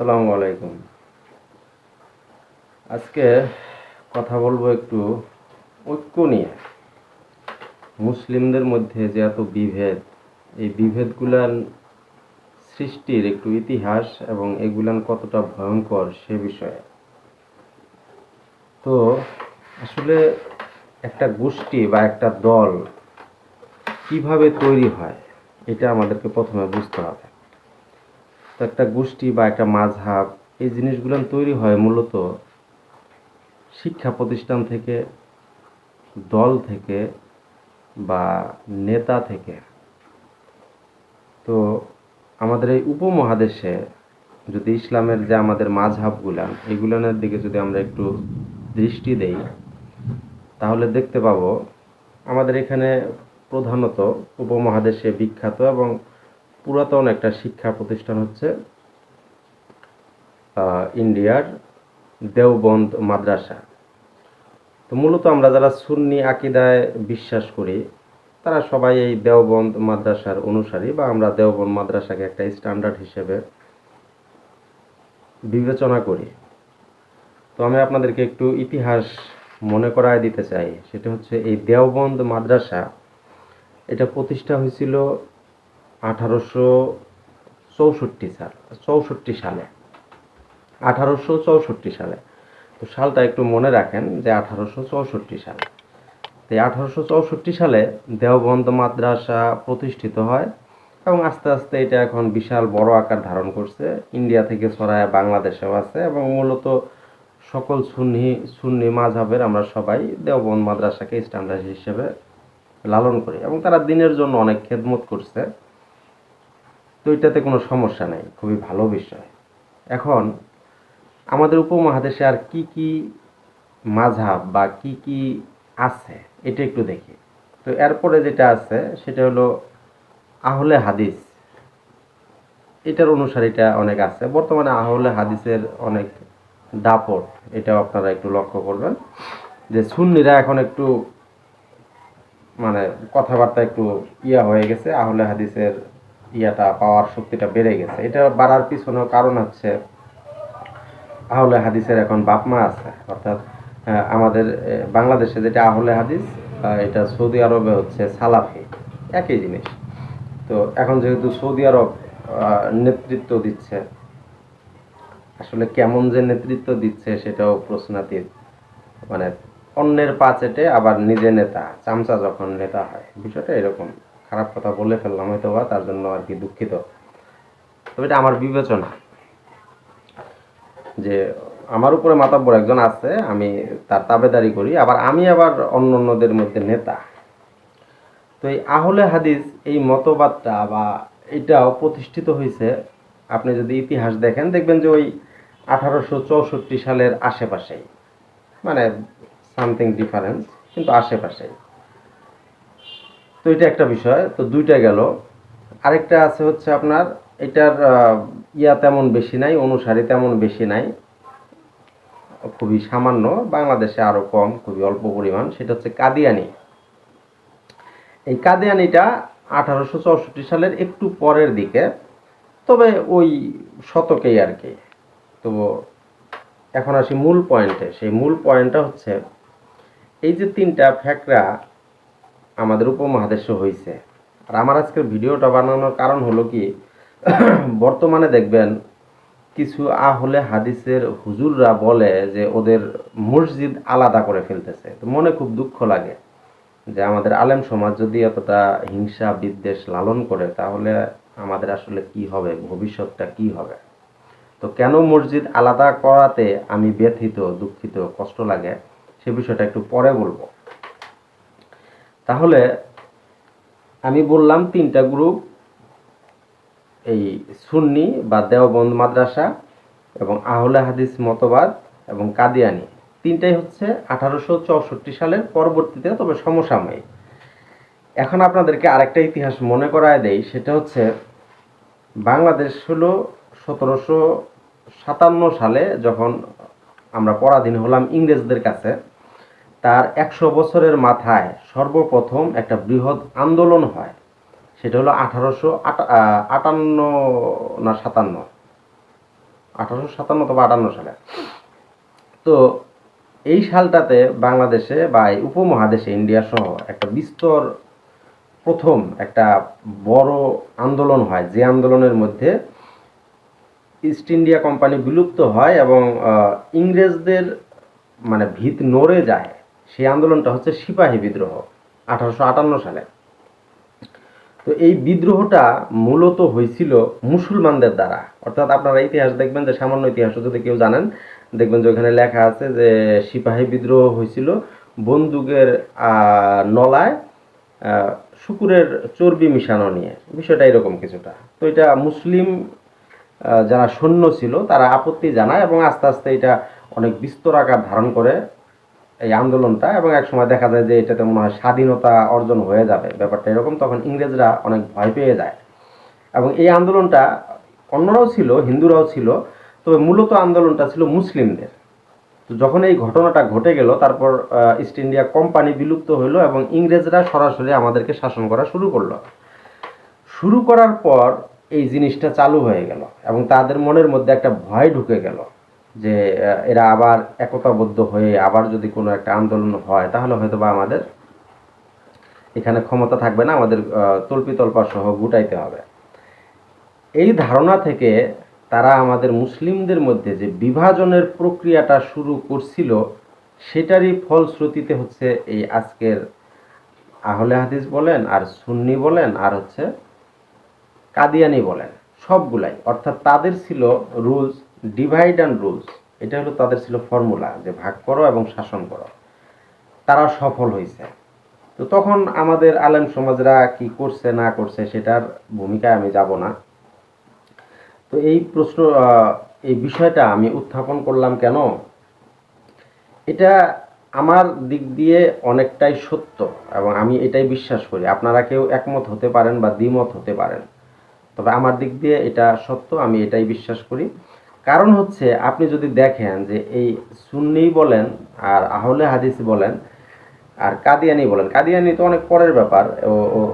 আসসালামু আলাইকুম। আজকে কথা বলব একটু ঐক্য নিয়ে। মুসলিমদের মধ্যে যে এত বিভেদ, এই বিভেদগুলার সৃষ্টির একটু ইতিহাস এবং এগুলান কতটা ভয়ঙ্কর সে বিষয়ে। তো আসলে একটা গোষ্ঠী বা একটা দল কীভাবে তৈরি হয়, এটা আমাদেরকে প্রথমে বুঝতে হবে। তো একটা গোষ্ঠী বা একটা মাঝহাব, এই জিনিসগুলো তৈরি হয় মূলত শিক্ষা প্রতিষ্ঠান থেকে, দল থেকে বা নেতা থেকে। তো আমাদের এই উপমহাদেশে যদি ইসলামের যে আমাদের মাঝহাবগুলান এগুলানের দিকে যদি আমরা একটু দৃষ্টি দেই, তাহলে দেখতে পাবো আমাদের এখানে প্রধানত উপমহাদেশে বিখ্যাত এবং পুরাতন একটা শিক্ষা প্রতিষ্ঠান হচ্ছে ইন্ডিয়ার দেওবন্দ মাদ্রাসা। তো মূলত আমরা যারা সুন্নি আকিদায় বিশ্বাস করি, তারা সবাই এই দেওবন্দ মাদ্রাসার অনুসারী বা আমরা দেওবন্দ মাদ্রাসাকে একটা স্ট্যান্ডার্ড হিসেবে বিবেচনা করি। তো আমি আপনাদেরকে একটু ইতিহাস মনে করায় দিতে চাই। সেটা হচ্ছে এই দেওবন্দ মাদ্রাসা, এটা প্রতিষ্ঠা হয়েছিল আঠারোশো চৌষট্টি সাল, চৌষট্টি সালে। আঠারোশো চৌষট্টি সালে। তো সালটা একটু মনে রাখেন যে আঠারোশো চৌষট্টি সাল। তো আঠারোশো চৌষট্টি সালে দেওবন্দ মাদ্রাসা প্রতিষ্ঠিত হয় এবং আস্তে আস্তে এটা এখন বিশাল বড় আকার ধারণ করছে। ইন্ডিয়া থেকে ছড়ায়, বাংলাদেশেও আছে এবং মূলত সকল সুন্নি সুন্নি মাঝহাবের আমরা সবাই দেওবন্দ মাদ্রাসাকে স্ট্যান্ডার্ড হিসেবে লালন করি এবং তারা দিনের জন্য অনেক খেদমত করছে। তো এটাতে কোনো সমস্যা নাই, খুবই ভালো বিষয়। এখন আমাদের উপমহাদেশে আর কি কি মাঝাব বা কি কি আছে, এটা একটু দেখি। তো এরপরে যেটা আছে, সেটা হলো আহলে হাদিস। এটার অনুসারীটা অনেক আছে। বর্তমানে আহলে হাদিসের অনেক দাপট, এটাও আপনারা একটু লক্ষ্য করবেন। যে সুন্নিরা এখন একটু মানে কথাবার্তা একটু ইয়া হয়ে গেছে, আহলে হাদিসের ইয়াটা, পাওয়ার শক্তিটা বেড়ে গেছে। এটা বাড়ার পিছনেও কারণ হচ্ছে, আহলে হাদিসের এখন বাপ মা আছে। অর্থাৎ আমাদের বাংলাদেশে যেটা আহলে হাদিস এটা সৌদি আরবে হচ্ছে সালাফি। একই জিনিস। তো এখন যেহেতু সৌদি আরব নেতৃত্ব দিচ্ছে, আসলে কেমন যে নেতৃত্ব দিচ্ছে সেটাও প্রশ্নাতীত। মানে অন্যের পা চেটে আবার নিজে নেতা, চামচা যখন নেতা হয়। বিষয়টা এরকম। খারাপ কথা বলে ফেললাম হয়তো বা তার জন্য আর কি দুঃখিত। তবে এটা আমার বিবেচনা যে আমার উপরে মাতাব্বর একজন আছে, আমি তার তাবেদারি করি, আবার আমি আবার অন্য অন্যদের মধ্যে নেতা। তো এই আহলে হাদিস এই মতবাদটা বা এটাও প্রতিষ্ঠিত হয়েছে। আপনি যদি ইতিহাস দেখেন, দেখবেন যে ওই আঠারোশো চৌষট্টি সালের আশেপাশেই মানে সামথিং ডিফারেন্স কিন্তু আশেপাশেই। তো এটা একটা বিষয়, তো দুইটা গেল। আরেকটা আছে হচ্ছে আপনার, এটার ইয়া তেমন বেশি নাই, অনুসারী তেমন বেশি নাই। খুবই সামান্য, বাংলাদেশে আরও কম, খুবই অল্প পরিমাণ, সেটা হচ্ছে কাদিয়ানি। এই কাদিয়ানিটা আঠারোশো চৌষট্টি সালের একটু পরের দিকে, তবে ওই শতকেই আর কি। তো এখন আসি মূল পয়েন্টে, সেই মূল পয়েন্টটা হচ্ছে, এই যে তিনটা ফ্যাকরা আমাদের উপমহাদেশে হয়েছে আর আমার আজকের ভিডিওটা বানানোর কারণ হলো কি, বর্তমানে দেখবেন কিছু আহলে হাদিসের হুজুররা বলে যে ওদের মসজিদ আলাদা করে ফেলতেছে। তো মনে খুব দুঃখ লাগে যে আমাদের আলেম সমাজ যদি এতটা হিংসা, বিদ্বেষ লালন করে, তাহলে আমাদের আসলে কি হবে? ভবিষ্যৎটা কি হবে? তো কেন মসজিদ আলাদা করাতে আমি ব্যথিত, দুঃখিত, কষ্ট লাগে? সে বিষয়টা একটু পরে বলব। তাহলে আমি বললাম তিনটা গ্রুপ এই সুন্নি বা দেওবন্দ মাদ্রাসা এবং আহলে হাদিস মতবাদ এবং কাদিয়ানি। তিনটাই হচ্ছে আঠারোশো চৌষট্টি সালের পরবর্তীতে তবে সমসাময়িক। এখন আপনাদেরকে আরেকটা ইতিহাস মনে করায় দেই, সেটা হচ্ছে বাংলাদেশ হলো সতেরোশো সাতান্ন সালে যখন আমরা পরাধীন হলাম ইংরেজদের কাছে তার একশো বছরের মাথায় সর্বপ্রথম একটা বৃহৎ আন্দোলন হয়। সেটা হলো আঠারোশো আটান্ন না সাতান্ন। আঠারোশো সাতান্ন অথবা আটান্ন সালে। তো এই সালটাতে বাংলাদেশে বা এই উপমহাদেশে ইন্ডিয়া সহ একটা বিস্তর প্রথম একটা বড় আন্দোলন হয়। যে আন্দোলনের মধ্যে ইস্ট ইন্ডিয়া কোম্পানি বিলুপ্ত হয় এবং ইংরেজদের মানে ভিত নড়ে যায়। সেই আন্দোলনটা হচ্ছে সিপাহী বিদ্রোহ, আঠারোশো আটান্ন সালে। তো এই বিদ্রোহটা মূলত হয়েছিল মুসলমানদের দ্বারা। অর্থাৎ আপনারা ইতিহাস দেখবেন যে সামান্য ইতিহাস, যদি কেউ জানেন, দেখবেন যে ওখানে লেখা আছে যে সিপাহী বিদ্রোহ হয়েছিল বন্দুকের নলায় শুকুরের চর্বি মিশানো নিয়ে। বিষয়টা এরকম কিছুটা। তো এটা মুসলিম যারা সৈন্য ছিল, তারা আপত্তি জানায় এবং আস্তে আস্তে এটা অনেক বিস্তর আকার ধারণ করে। এই আন্দোলনটা এবং এক সময় দেখা যায় যে এটাতে মনে হয় স্বাধীনতা অর্জন হয়ে যাবে। ব্যাপারটা এরকম, তখন ইংরেজরা অনেক ভয় পেয়ে যায়। এবং এই আন্দোলনটা অন্যরাও ছিল, হিন্দুরাও ছিল, তবে মূলত আন্দোলনটা ছিল মুসলিমদের। তো যখন এই ঘটনাটা ঘটে গেল, তারপর ইস্ট ইন্ডিয়া কোম্পানি বিলুপ্ত হলো এবং ইংরেজরা সরাসরি আমাদেরকে শাসন করা শুরু করল। শুরু করার পর এই জিনিসটা চালু হয়ে গেল এবং তাদের মনের মধ্যে একটা ভয় ঢুকে গেল। যে এরা আবার একতাবদ্ধ হয়ে আবার যদি কোনো একটা আন্দোলন হয়, তাহলে হয়তো বা আমাদের এখানে ক্ষমতা থাকবে না, আমাদের তল্পি তল্পা সহ গুটাইতে হবে। এই ধারণা থেকে তারা আমাদের মুসলিমদের মধ্যে যে বিভাজনের প্রক্রিয়াটা শুরু করছিল, সেটারই ফলশ্রুতিতে হচ্ছে এই আজকের আহলে হাদিস বলেন, আর সুন্নি বলেন, আর হচ্ছে কাদিয়ানি বলেন, সবগুলাই। অর্থাৎ তাদের ছিল রুলস ডিভাইড অ্যান্ড রুলস এটা হলো তাদের ছিল ফর্মুলা যে ভাগ করো এবং শাসন করো। তারা সফল হয়েছে তো তখন আমাদের আলেম সমাজরা কি করছে, না করছে সেটার ভূমিকায় আমি যাব না। তো এই প্রশ্ন এই বিষয়টা আমি উত্থাপন করলাম কেন? এটা আমার দিক দিয়ে অনেকটাই সত্য এবং আমি এটাই বিশ্বাস করি। আপনারা কেউ একমত হতে পারেন বা দ্বিমত হতে পারেন। তবে আমার দিক দিয়ে এটা সত্য, আমি এটাই বিশ্বাস করি। কারণ হচ্ছে আপনি যদি দেখেন যে এই সুন্নি বলেন আর আহলে হাদিস বলেন আর কাদিয়ানি বলেন, কাদিয়ানি তো অনেক পরের ব্যাপার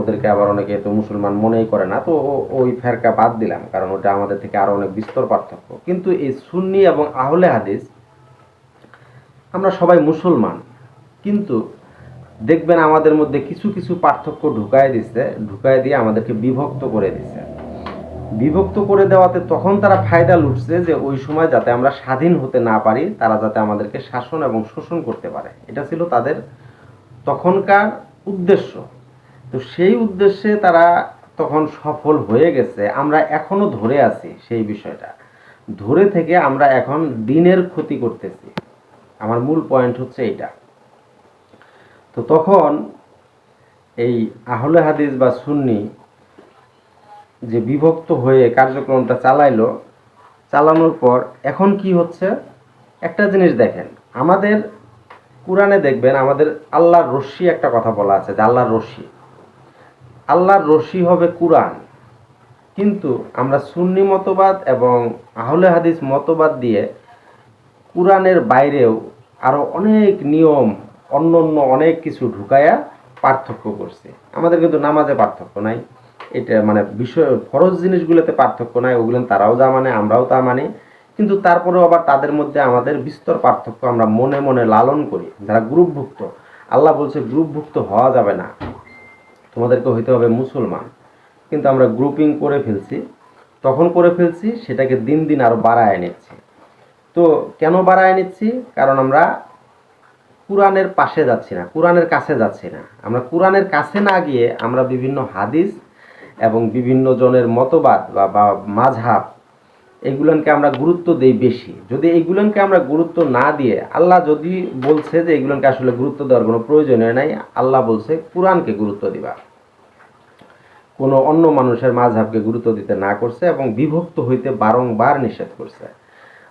ওদেরকে আবার অনেকে তো মুসলমান মনেই করে না, তো ওই ফেরকা বাদ দিলাম, কারণ ওটা আমাদের থেকে আরও অনেক বিস্তর পার্থক্য। কিন্তু এই সুন্নি এবং আহলে হাদিস, আমরা সবাই মুসলমান, কিন্তু দেখবেন আমাদের মধ্যে কিছু কিছু পার্থক্য ঢুকায় দিছে, ঢুকায় দিয়ে আমাদেরকে বিভক্ত করে দিচ্ছে বিভক্ত করে দেওয়াতে তখন তারা ফায়দা লুটছে যে ওই সময় যাতে আমরা স্বাধীন হতে না পারি, তারা যাতে আমাদেরকে শাসন এবং শোষণ করতে পারে। এটা ছিল তাদের তখনকার উদ্দেশ্য। তো সেই উদ্দেশ্যে তারা তখন সফল হয়ে গেছে। আমরা এখনও ধরে আছি সেই বিষয়টা। ধরে থেকে আমরা এখন দিনের ক্ষতি করতেছি। আমার মূল পয়েন্ট হচ্ছে এইটা। তো তখন এই আহলে হাদিস বা সুন্নি যে বিভক্ত হয়ে কার্যক্রমটা চালাইলো, চালানোর পর এখন কি হচ্ছে? একটা জিনিস দেখেন, আমাদের কোরআনে দেখবেন আমাদের আল্লাহর রশ্মি একটা কথা বলা আছে যে আল্লাহর রশ্মি। আল্লাহর রশ্মি হবে কোরআন। কিন্তু আমরা সুন্নি মতবাদ এবং আহলে হাদিস মতবাদ দিয়ে কোরআনের বাইরেও আরও অনেক নিয়ম অন্য অন্য অনেক কিছু ঢুকায়া পার্থক্য করছে। আমাদের কিন্তু নামাজে পার্থক্য নাই। এটা মানে বিষয় ফরজ জিনিসগুলোতে পার্থক্য নাই, ওগুলো তারাও যা মানে আমরাও তা মানি। কিন্তু তারপরেও আবার তাদের মধ্যে আমাদের বিস্তর পার্থক্য আমরা মনে মনে লালন করি, যারা গ্রুপভুক্ত। আল্লাহ বলছে, গ্রুপভুক্ত হওয়া যাবে না। তোমাদেরকে হইতে হবে মুসলমান। কিন্তু আমরা গ্রুপিং করে ফেলছি। তখন করে ফেলছি, সেটাকে দিন দিন আরও বাড়ায় নিচ্ছি। তো কেন বাড়ায় নিচ্ছি? কারণ আমরা কোরআনের পাশে যাচ্ছি না, কোরআনের কাছে যাচ্ছি না। আমরা কোরআনের কাছে না গিয়ে আমরা বিভিন্ন হাদিস এবং বিভিন্ন জনের মতবাদ বা মাঝহাব এগুলোকে আমরা গুরুত্ব দেই বেশি। যদি এইগুলোকে আমরা গুরুত্ব না দিয়ে, আল্লাহ যদি বলছে যে এগুলোকে আসলে গুরুত্ব দেওয়ার কোনো প্রয়োজনীয় নাই, আল্লাহ বলছে কোরআনকে গুরুত্ব দিবা। কোনো অন্য মানুষের মাঝহাবকে গুরুত্ব দিতে না করছে এবং বিভক্ত হইতে বারংবার নিষেধ করছে।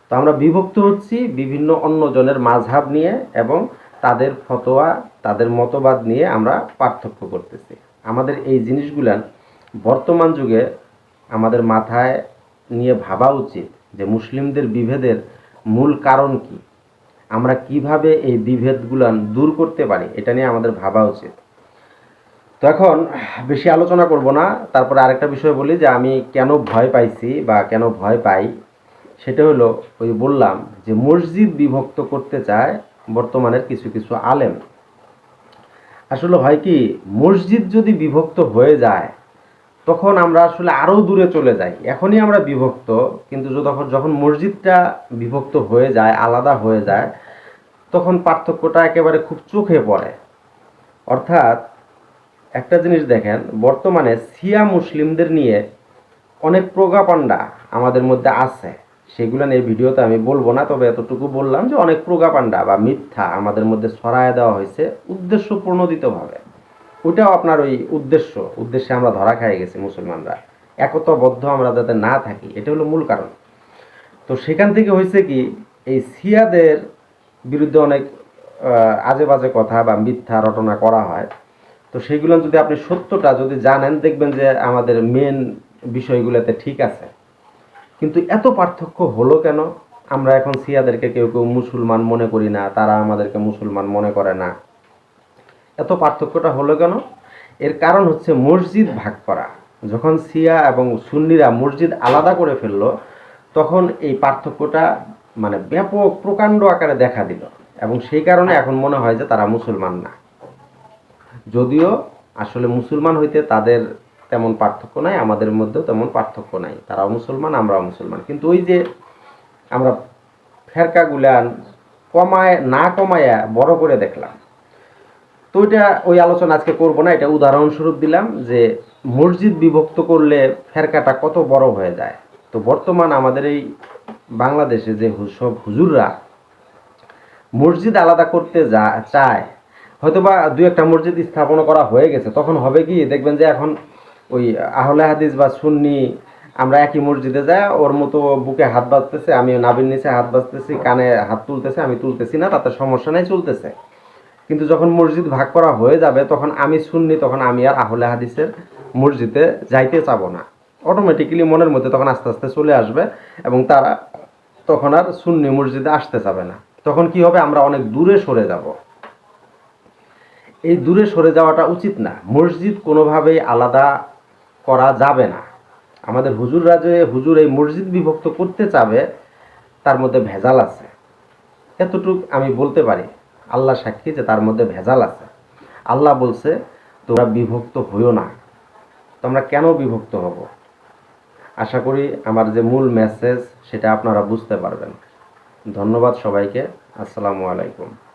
তো আমরা বিভক্ত হচ্ছি বিভিন্ন অন্য জনের মাঝহাব নিয়ে এবং তাদের ফতোয়া, তাদের মতবাদ নিয়ে আমরা পার্থক্য করতেছি। আমাদের এই জিনিসগুলান বর্তমান যুগে আমাদের মাথায় নিয়ে ভাবা উচিত যে মুসলিমদের বিভেদের মূল কারণ কি। আমরা কীভাবে এই বিভেদগুলান দূর করতে পারি, এটা নিয়ে আমাদের ভাবা উচিত। তো এখন বেশি আলোচনা করব না, তারপরে আরেকটা বিষয় বলি যে আমি কেন ভয় পাইছি বা কেন ভয় পাই, সেটা হলো ওই বললাম যে মসজিদ বিভক্ত করতে চায় বর্তমানের কিছু কিছু আলেম। আসলে হয় কি, মসজিদ যদি বিভক্ত হয়ে যায় তখন আমরা আসলে আরও দূরে চলে যাই। এখনই আমরা বিভক্ত, কিন্তু যখন যখন মসজিদটা বিভক্ত হয়ে যায়, আলাদা হয়ে যায়, তখন পার্থক্যটা একেবারে খুব চোখে পড়ে। অর্থাৎ একটা জিনিস দেখেন, বর্তমানে সিয়া মুসলিমদের নিয়ে অনেক প্রোগাপান্ডা আমাদের মধ্যে আছে। সেগুলো নিয়ে ভিডিওতে আমি বলব না, তবে এতটুকু বললাম যে অনেক প্রোগাপান্ডা বা মিথ্যা আমাদের মধ্যে ছড়ায় দেওয়া হয়েছে উদ্দেশ্য প্রণোদিতভাবে ওটাও আপনার ওই উদ্দেশ্য, উদ্দেশ্যে আমরা ধরা খাই গেছি মুসলমানরা। একতাবদ্ধ আমরা যাতে না থাকি, এটা হলো মূল কারণ। তো সেখান থেকে হয়েছে কি, এই সিয়াদের বিরুদ্ধে অনেক আজে বাজে কথা বা মিথ্যা রটনা করা হয়। তো সেগুলো যদি আপনি সত্যটা যদি জানেন, দেখবেন যে আমাদের মেন বিষয়গুলোতে ঠিক আছে। কিন্তু এত পার্থক্য হলো কেন? আমরা এখন সিয়াদেরকে কেউ কেউ মুসলমান মনে করি না, তারা আমাদেরকে মুসলমান মনে করে না। এত পার্থক্যটা হলো কেন? এর কারণ হচ্ছে মসজিদ ভাগ করা। যখন সিয়া এবং সুন্নিরা মসজিদ আলাদা করে ফেলল, তখন এই পার্থক্যটা মানে ব্যাপক, প্রকাণ্ড আকারে দেখা দিল এবং সেই কারণে এখন মনে হয় যে তারা মুসলমান না। যদিও আসলে মুসলমান হইতে তাদের তেমন পার্থক্য নাই, আমাদের মধ্যেও তেমন পার্থক্য নাই। তারাও মুসলমান, আমরাও মুসলমান। কিন্তু ওই যে আমরা ফেরকাগুলান কমায়, না কমায়া বড় করে দেখলাম ওইটা ওই আলোচনা আজকে করব না, এটা উদাহরণস্বরূপ দিলাম যে মসজিদ বিভক্ত করলে ফেরকাটা কত বড় হয়ে যায়। তো বর্তমান আমাদের এই বাংলাদেশে যে সব হুজুররা মসজিদ আলাদা করতে যা, চায়, হয়তোবা দুই একটা মসজিদ স্থাপন করা হয়ে গেছে, তখন হবে কি, দেখবেন যে এখন ওই আহলে হাদিস বা সুন্নি আমরা একই মসজিদে যাই ওর মতো বুকে হাত বাজতেছে আমি নাবির নিচে হাত বাজতেছি কানে হাত তুলতেছে, আমি তুলতেছি না, তাতে সমস্যা নাই, চলতেছে। কিন্তু যখন মসজিদ ভাগ করা হয়ে যাবে, তখন আমি শুননি তখন আমি আর আহলে হাদিসের মসজিদে যাইতে চাবো না। অটোমেটিক্যালি মনের মধ্যে তখন আস্তে আস্তে চলে আসবে এবং তারা তখন আর সুন্নি মসজিদে আসতে চাবে না। তখন কি হবে? আমরা অনেক দূরে সরে যাব। এই দূরে সরে যাওয়াটা উচিত না। মসজিদ কোনোভাবেই আলাদা করা যাবে না। আমাদের হুজুররা যে হুজুর এই মসজিদ বিভক্ত করতে চাবে, তার মধ্যে ভেজাল আছে। এতটুক আমি বলতে পারি। আল্লাহ সাক্ষী যে তার মধ্যে ভেজাল আছে। আল্লাহ বলছে, তোমরা বিভক্ত হইও না। তোমরা কেন বিভক্ত হব? আশা করি আমার যে মূল মেসেজ সেটা আপনারা বুঝতে পারবেন। ধন্যবাদ সবাইকে। আসসালামু আলাইকুম।